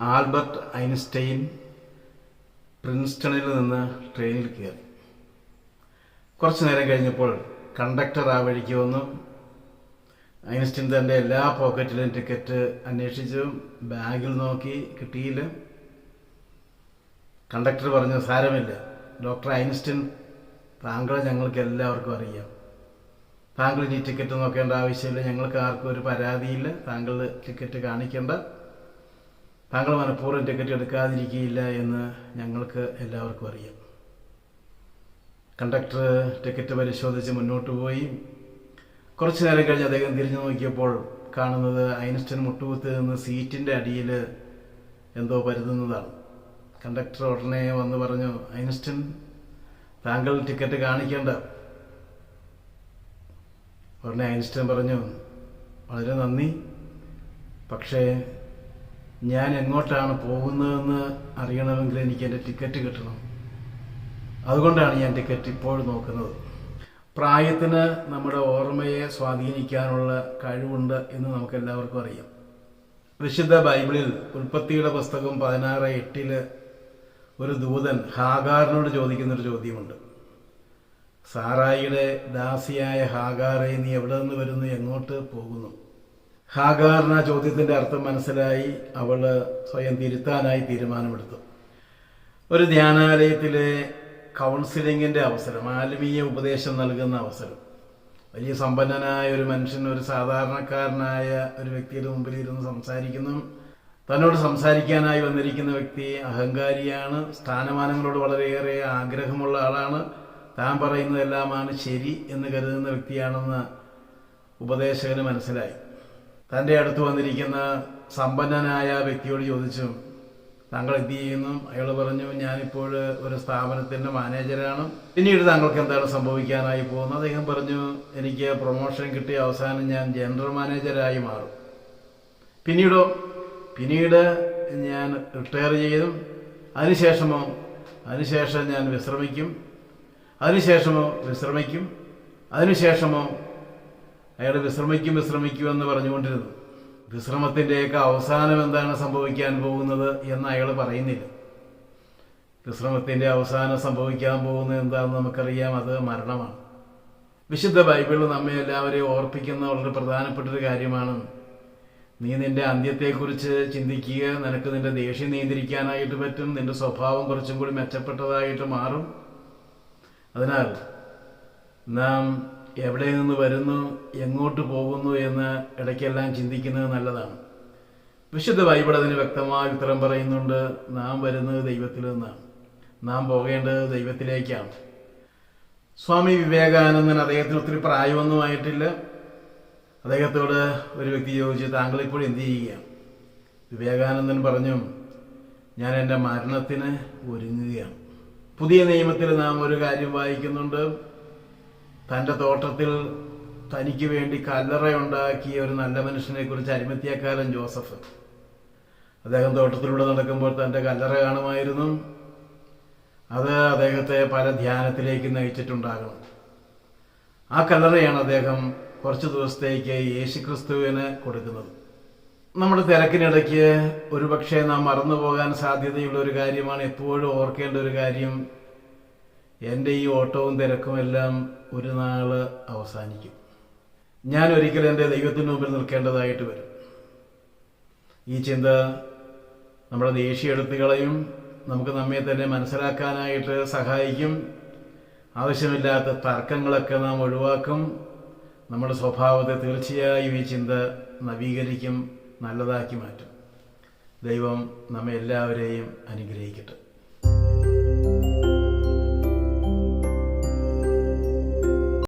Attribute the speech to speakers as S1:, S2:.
S1: Albert Einstein പ്രിൻസ്റ്റണിൽ നിന്ന് ട്രെയിനിൽ കയറി. കുറച്ചു നേരം കഴിഞ്ഞപ്പോൾ കണ്ടക്ടർ ആ വഴിക്ക് വന്നു. ഐൻസ്റ്റൈൻ തന്റെ എല്ലാ പോക്കറ്റിലും ടിക്കറ്റ് അന്വേഷിച്ചു ബാഗിൽ നോക്കി കിട്ടിയില്ല. കണ്ടക്ടർ പറഞ്ഞു സാരമില്ല. ഡോക്ടർ ഐൻസ്റ്റൈൻ താങ്കളെ ഞങ്ങൾക്ക് എല്ലാവർക്കും അറിയാം. താങ്കൾ ഇനി ടിക്കറ്റ് നോക്കേണ്ട ആവശ്യമില്ല. ഞങ്ങൾക്ക് ആർക്കും ഒരു പരാതിയില്ല. താങ്കൾ ടിക്കറ്റ് കാണിക്കേണ്ട. താങ്കൾ മനഃപൂർവം ടിക്കറ്റ് എടുക്കാതിരിക്കുകയില്ല എന്ന് ഞങ്ങൾക്ക് എല്ലാവർക്കും അറിയാം. കണ്ടക്ടർ ടിക്കറ്റ് പരിശോധിച്ച് മുന്നോട്ട് പോയി. കുറച്ചു നേരം കഴിഞ്ഞ് അദ്ദേഹം തിരിഞ്ഞു നോക്കിയപ്പോൾ കാണുന്നത് ഐൻസ്റ്റൈൻ മുട്ടുകുത്ത് നിന്ന് സീറ്റിന്റെ അടിയിൽ എന്തോ പരുതുന്നതാണ്. കണ്ടക്ടർ ഉടനെ വന്ന് പറഞ്ഞു ഐൻസ്റ്റൈൻ താങ്കൾ ടിക്കറ്റ് കാണിക്കേണ്ട. ഉടനെ ഐൻസ്റ്റൈൻ പറഞ്ഞു വളരെ നന്ദി. പക്ഷേ ഞാൻ എങ്ങോട്ടാണ് പോകുന്നതെന്ന് അറിയണമെങ്കിൽ എനിക്ക് എന്റെ ടിക്കറ്റ് കിട്ടണം. അതുകൊണ്ടാണ് ഞാൻ ടിക്കറ്റ് ഇപ്പോൾ നോക്കുന്നത്. പ്രായത്തിന് നമ്മുടെ ഓർമ്മയെ സ്വാധീനിക്കാനുള്ള കഴിവുണ്ട് എന്ന് നമുക്ക് എല്ലാവർക്കും അറിയാം. വിശുദ്ധ ബൈബിളിൽ ഉൽപ്പത്തിയുടെ പുസ്തകം പതിനാറ് എട്ടിൽ ഒരു ദൂതൻ ഹാഗാറിനോട് ചോദിക്കുന്നൊരു ചോദ്യമുണ്ട്. സാറായിയുടെ ദാസിയായ ഹാഗാറെ നീ എവിടെ നിന്ന് വരുന്നു? എങ്ങോട്ട് പോകുന്നു? ഹാഗാറിന് ആ ചോദ്യത്തിന്റെ അർത്ഥം മനസ്സിലായി. അവൾ സ്വയം തിരുത്താനായി തീരുമാനമെടുത്തു. ഒരു ധ്യാനാലയത്തിലെ കൗൺസിലിങ്ങിന്റെ അവസരം ആത്മീയ ഉപദേശം നൽകുന്ന അവസരം. വലിയ സമ്പന്നനായ ഒരു മനുഷ്യൻ ഒരു സാധാരണക്കാരനായ ഒരു വ്യക്തിയുടെ മുമ്പിൽ ഇരുന്ന് സംസാരിക്കുന്നു. തന്നോട് സംസാരിക്കാനായി വന്നിരിക്കുന്ന വ്യക്തി അഹങ്കാരിയാണ് സ്ഥാനമാനങ്ങളോട് വളരെയേറെ ആഗ്രഹമുള്ള ആളാണ്. താൻ പറയുന്നതെല്ലാമാണ് ശരി എന്ന് കരുതുന്ന വ്യക്തിയാണെന്ന് ഉപദേശകന് മനസ്സിലായി. തന്റെ അടുത്ത് വന്നിരിക്കുന്ന സമ്പന്നനായ വ്യക്തിയോട് ചോദിച്ചു താങ്കൾ എന്ത് ചെയ്യുന്നു? അയാൾ പറഞ്ഞു ഞാനിപ്പോൾ ഒരു സ്ഥാപനത്തിന്റെ മാനേജരാണ്. പിന്നീട് താങ്കൾക്ക് എന്താണ് സംഭവിക്കാനായി പോകുന്നത്? അദ്ദേഹം പറഞ്ഞു എനിക്ക് പ്രൊമോഷൻ കിട്ടിയ അവസാനം ഞാൻ ജനറൽ മാനേജരായി മാറും. പിന്നീടോ? പിന്നീട് ഞാൻ റിട്ടയർ ചെയ്തും. അതിനുശേഷമോ? അതിനുശേഷം ഞാൻ വിശ്രമിക്കും. അതിനുശേഷമോ? വിശ്രമിക്കും. അതിനുശേഷമോ? അയാൾ വിശ്രമിക്കും വിശ്രമിക്കും എന്ന് പറഞ്ഞുകൊണ്ടിരുന്നു. വിശ്രമത്തിന്റെയൊക്കെ അവസാനം എന്താണ് സംഭവിക്കാൻ പോകുന്നത് എന്ന് അയാൾ പറയുന്നില്ല. വിശ്രമത്തിന്റെ അവസാനം സംഭവിക്കാൻ പോകുന്നത് എന്താണെന്ന് നമുക്കറിയാം. അത് മരണമാണ്. വിശുദ്ധ ബൈബിൾ നമ്മെ എല്ലാവരെയും ഓർപ്പിക്കുന്ന വളരെ പ്രധാനപ്പെട്ട ഒരു കാര്യമാണ്. നീ നിന്റെ അന്ത്യത്തെക്കുറിച്ച് ചിന്തിക്കുക. നിനക്ക് നിന്റെ ദേഷ്യം നിയന്ത്രിക്കാനായിട്ട് പറ്റും. നിന്റെ സ്വഭാവം കുറച്ചും കൂടി മെച്ചപ്പെട്ടതായിട്ട് മാറും. അതിനാൽ നാം എവിടെ നിന്ന് വരുന്നു എങ്ങോട്ട് പോകുന്നു എന്ന് ഇടയ്ക്കെല്ലാം ചിന്തിക്കുന്നത് നല്ലതാണ്. വിശുദ്ധ ബൈബിൾ അതിന് വ്യക്തമായ ഉത്തരം പറയുന്നുണ്ട് നാം വരുന്നത് ദൈവത്തിൽ നിന്നാണ്. നാം പോകേണ്ടത് ദൈവത്തിലേക്കാണ്. സ്വാമി വിവേകാനന്ദൻ അദ്ദേഹത്തിന് ഒത്തിരി പ്രായമൊന്നുമായിട്ടില്ല. അദ്ദേഹത്തോട് ഒരു വ്യക്തി ചോദിച്ചു താങ്കൾ ഇപ്പോൾ എന്ത് ചെയ്യുകയാണ്? വിവേകാനന്ദൻ പറഞ്ഞു ഞാൻ എന്റെ മരണത്തിന് ഒരുങ്ങുകയാണ്. പുതിയ നിയമത്തിൽ നാം ഒരു കാര്യം വായിക്കുന്നുണ്ട്. തന്റെ തോട്ടത്തിൽ തനിക്ക് വേണ്ടി കല്ലറയുണ്ടാക്കിയ ഒരു നല്ല മനുഷ്യനെ കുറിച്ച് അരിമത്തിയക്കാരൻ ജോസഫ്. അദ്ദേഹം തോട്ടത്തിലൂടെ നടക്കുമ്പോൾ തന്റെ കല്ലറ കാണുമായിരുന്നു. അത് അദ്ദേഹത്തെ പല ധ്യാനത്തിലേക്ക് നയിച്ചിട്ടുണ്ടാകണം. ആ കല്ലറയാണ് അദ്ദേഹം കുറച്ച് ദിവസത്തേക്ക് യേശുക്രിസ്തുവിന് കൊടുക്കുന്നത്. നമ്മുടെ തിരക്കിനിടയ്ക്ക് ഒരുപക്ഷെ നാം മറന്നു പോകാൻ സാധ്യതയുള്ള ഒരു കാര്യമാണ് എപ്പോഴും ഓർക്കേണ്ട ഒരു കാര്യം എന്റെ ഈ ഓട്ടവും തിരക്കുമെല്ലാം ഒരു നാൾ അവസാനിക്കും. ഞാൻ ഒരിക്കലും എന്റെ ദൈവത്തിന് മുമ്പിൽ നിൽക്കേണ്ടതായിട്ട് വരും. ഈ ചിന്ത നമ്മുടെ ദേഷ്യം എടുത്തു കളയും നമുക്ക് നമ്മെ തന്നെ മനസ്സിലാക്കാനായിട്ട് സഹായിക്കും. ആവശ്യമില്ലാത്ത തർക്കങ്ങളൊക്കെ നാം ഒഴിവാക്കും. നമ്മുടെ സ്വഭാവത്തെ തീർച്ചയായും ഈ ചിന്ത നവീകരിക്കും നല്ലതാക്കി മാറ്റും. ദൈവം നമ്മെ എല്ലാവരെയും അനുഗ്രഹിക്കട്ടെ.